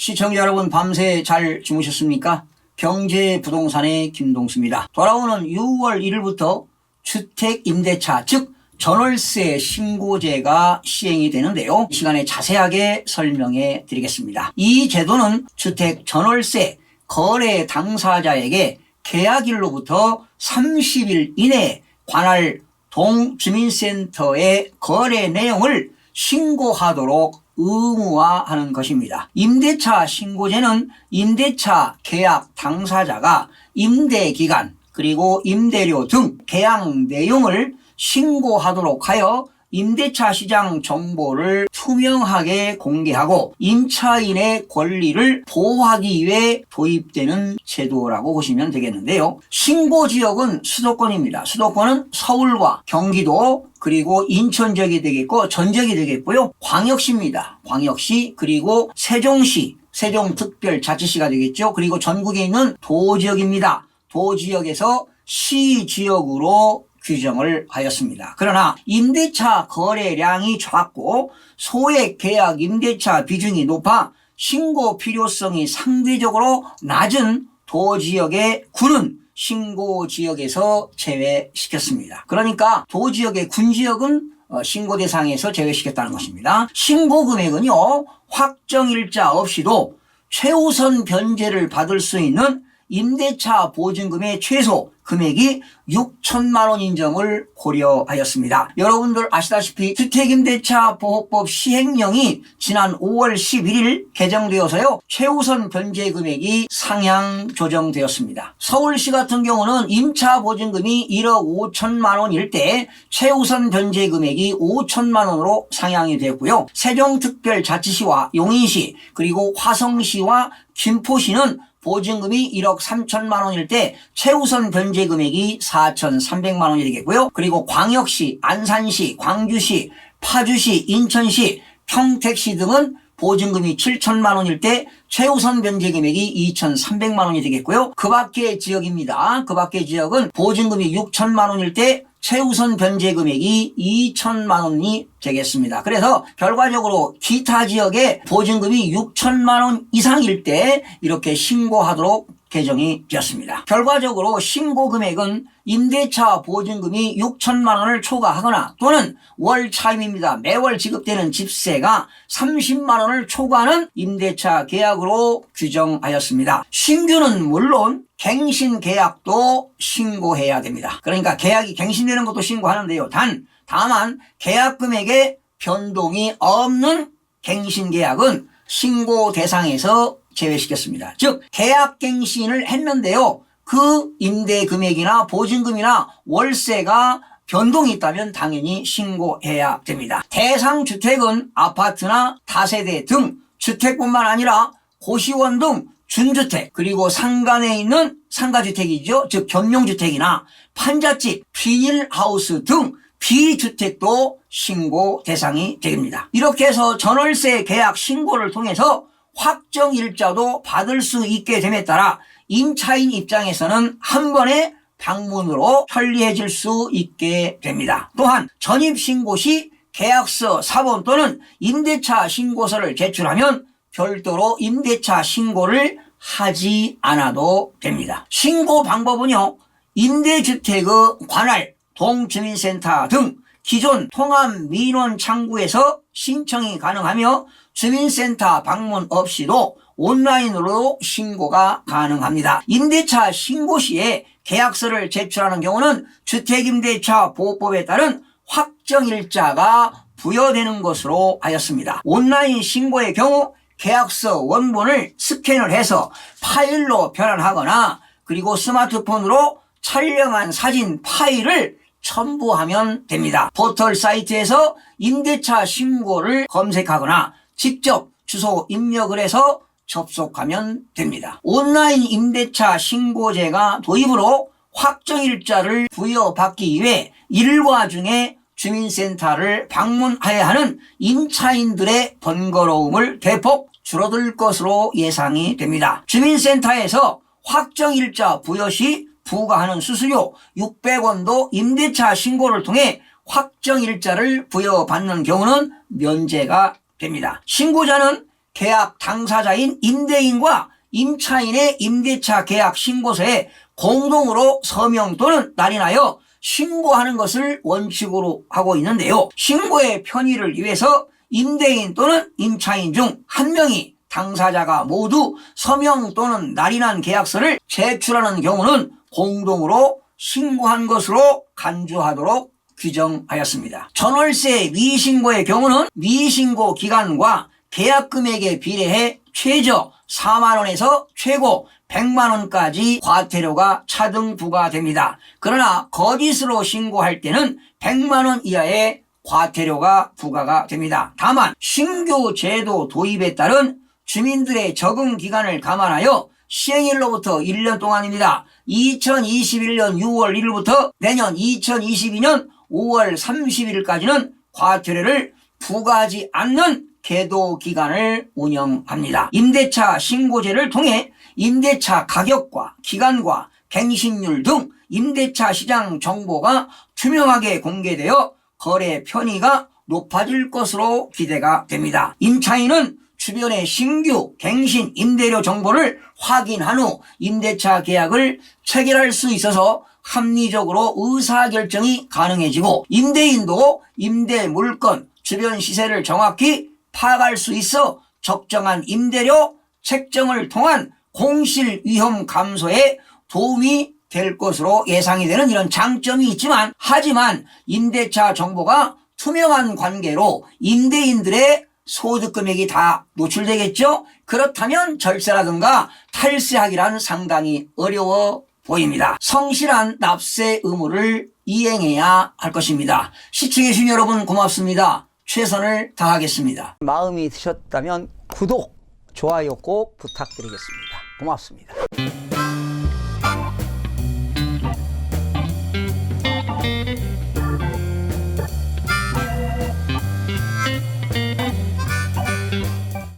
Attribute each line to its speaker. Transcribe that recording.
Speaker 1: 시청자 여러분 밤새 잘 주무셨습니까? 경제 부동산의 김동수입니다. 돌아오는 6월 1일부터 주택 임대차 즉 전월세 신고제가 시행이 되는데요. 이 시간에 자세하게 설명해 드리겠습니다. 이 제도는 주택 전월세 거래 당사자에게 계약일로부터 30일 이내에 관할 동주민센터의 거래 내용을 신고하도록 의무화하는 것입니다. 임대차 신고제는 임대차 계약 당사자가 임대 기간 그리고 임대료 등 계약 내용을 신고하도록 하여 임대차 시장 정보를 투명하게 공개하고 임차인의 권리를 보호하기 위해 도입되는 제도라고 보시면 되겠는데요. 신고 지역은 수도권입니다. 수도권은 서울과 경기도 그리고 인천 지역이 되겠고 전 지역이 되겠고요. 광역시입니다. 광역시 그리고 세종시 세종특별자치시가 되겠죠. 그리고 전국에 있는 도지역입니다. 도지역에서 시지역으로 규정을 하였습니다. 그러나 임대차 거래량이 작고 소액 계약 임대차 비중이 높아 신고 필요성이 상대적으로 낮은 도지역의 군은 신고 지역에서 제외시켰습니다. 그러니까 도지역의 군 지역은 어, 신고 대상에서 제외시켰다는 것입니다. 신고 금액은요 확정일자 없이도 최우선 변제를 받을 수 있는 임대차 보증금의 최소 금액이 6천만 원 인정을 고려하였습니다. 여러분들 아시다시피 주택임대차 보호법 시행령이 지난 5월 11일 개정되어서요. 최우선 변제 금액이 상향 조정되었습니다. 서울시 같은 경우는 임차 보증금이 1억 5천만 원일 때 최우선 변제 금액이 5천만 원으로 상향이 되었고요. 세종특별자치시와 용인시 그리고 화성시와 김포시는 보증금이 1억 3천만 원일 때 최우선 변제 금액이 4,300만 원이 되겠고요. 그리고 광역시, 안산시, 광주시, 파주시, 인천시, 평택시 등은 보증금이 7천만 원일 때 최우선 변제 금액이 2,300만 원이 되겠고요. 그 밖의 지역입니다. 그 밖의 지역은 보증금이 6천만 원일 때 최우선 변제 금액이 2천만 원이 되겠습니다. 그래서 결과적으로 기타 지역의 보증금이 6천만 원 이상일 때 이렇게 신고하도록 개정이 되었습니다. 결과적으로 신고 금액은 임대차 보증금이 6천만 원을 초과하거나 또는 월 차임입니다. 매월 지급되는 집세가 30만 원을 초과하는 임대차 계약으로 규정하였습니다. 신규는 물론 갱신 계약도 신고해야 됩니다. 그러니까 계약이 갱신되는 것도 신고하는데요. 단 다만 계약 금액에 변동이 없는 갱신 계약은 신고 대상에서 제외시켰습니다. 즉 계약갱신을 했는데요. 그 임대 금액이나 보증금이나 월세가 변동이 있다면 당연히 신고해야 됩니다. 대상 주택은 아파트나 다세대 등 주택뿐만 아니라 고시원 등 준주택 그리고 상간에 있는 상가주택이죠. 즉 겸용주택이나 판잣집, 비닐하우스 등 비주택도 신고 대상이 됩니다. 이렇게 해서 전월세 계약 신고를 통해서 확정 일자도 받을 수 있게 됨에 따라 임차인 입장에서는 한 번에 방문으로 편리해질 수 있게 됩니다. 또한 전입신고 시 계약서 사본 또는 임대차 신고서를 제출하면 별도로 임대차 신고를 하지 않아도 됩니다. 신고 방법은요. 임대주택의 관할, 동주민센터 등 기존 통합 민원 창구에서 신청이 가능하며 주민센터 방문 없이도 온라인으로 신고가 가능합니다. 임대차 신고 시에 계약서를 제출하는 경우는 주택임대차 보호법에 따른 확정일자가 부여되는 것으로 하였습니다. 온라인 신고의 경우 계약서 원본을 스캔을 해서 파일로 변환하거나 그리고 스마트폰으로 촬영한 사진 파일을 첨부하면 됩니다. 포털 사이트에서 임대차 신고를 검색하거나 직접 주소 입력을 해서 접속하면 됩니다. 온라인 임대차 신고제가 도입으로 확정일자를 부여받기 위해 일과 중에 주민센터를 방문해야 하는 임차인들의 번거로움을 대폭 줄어들 것으로 예상이 됩니다. 주민센터에서 확정일자 부여 시 부과하는 수수료 600원도 임대차 신고를 통해 확정일자를 부여받는 경우는 면제가 됩니다. 신고자는 계약 당사자인 임대인과 임차인의 임대차 계약 신고서에 공동으로 서명 또는 날인하여 신고하는 것을 원칙으로 하고 있는데요. 신고의 편의를 위해서 임대인 또는 임차인 중 한 명이 당사자가 모두 서명 또는 날인한 계약서를 제출하는 경우는 공동으로 신고한 것으로 간주하도록 규정하였습니다. 전월세 미신고의 경우는 미신고 기간과 계약 금액에 비례해 최저 4만 원에서 최고 100만 원까지 과태료가 차등 부과됩니다. 그러나 거짓으로 신고할 때는 100만 원 이하의 과태료가 부과가 됩니다. 다만 신규 제도 도입에 따른 주민들의 적응 기간을 감안하여 시행일로부터 1년 동안입니다. 2021년 6월 1일부터 내년 2022년 5월 30일까지는 과태료를 부과하지 않는 계도 기간을 운영합니다. 임대차 신고제를 통해 임대차 가격과 기간과 갱신율 등 임대차 시장 정보가 투명하게 공개되어 거래 편의가 높아질 것으로 기대가 됩니다. 임차인은 주변의 신규 갱신 임대료 정보를 확인한 후 임대차 계약을 체결할 수 있어서 합리적으로 의사결정이 가능해지고 임대인도 임대 물건 주변 시세를 정확히 파악할 수 있어 적정한 임대료 책정을 통한 공실 위험 감소에 도움이 될 것으로 예상이 되는 이런 장점이 있지만 하지만 임대차 정보가 투명한 관계로 임대인들의 소득 금액이 다 노출되겠죠? 그렇다면 절세라든가 탈세하기란 상당히 어려워 보입니다. 성실한 납세 의무를 이행해야 할 것입니다. 시청해주신 여러분 고맙습니다. 최선을 다하겠습니다. 마음이 드셨다면 구독, 좋아요 꼭 부탁드리겠습니다. 고맙습니다.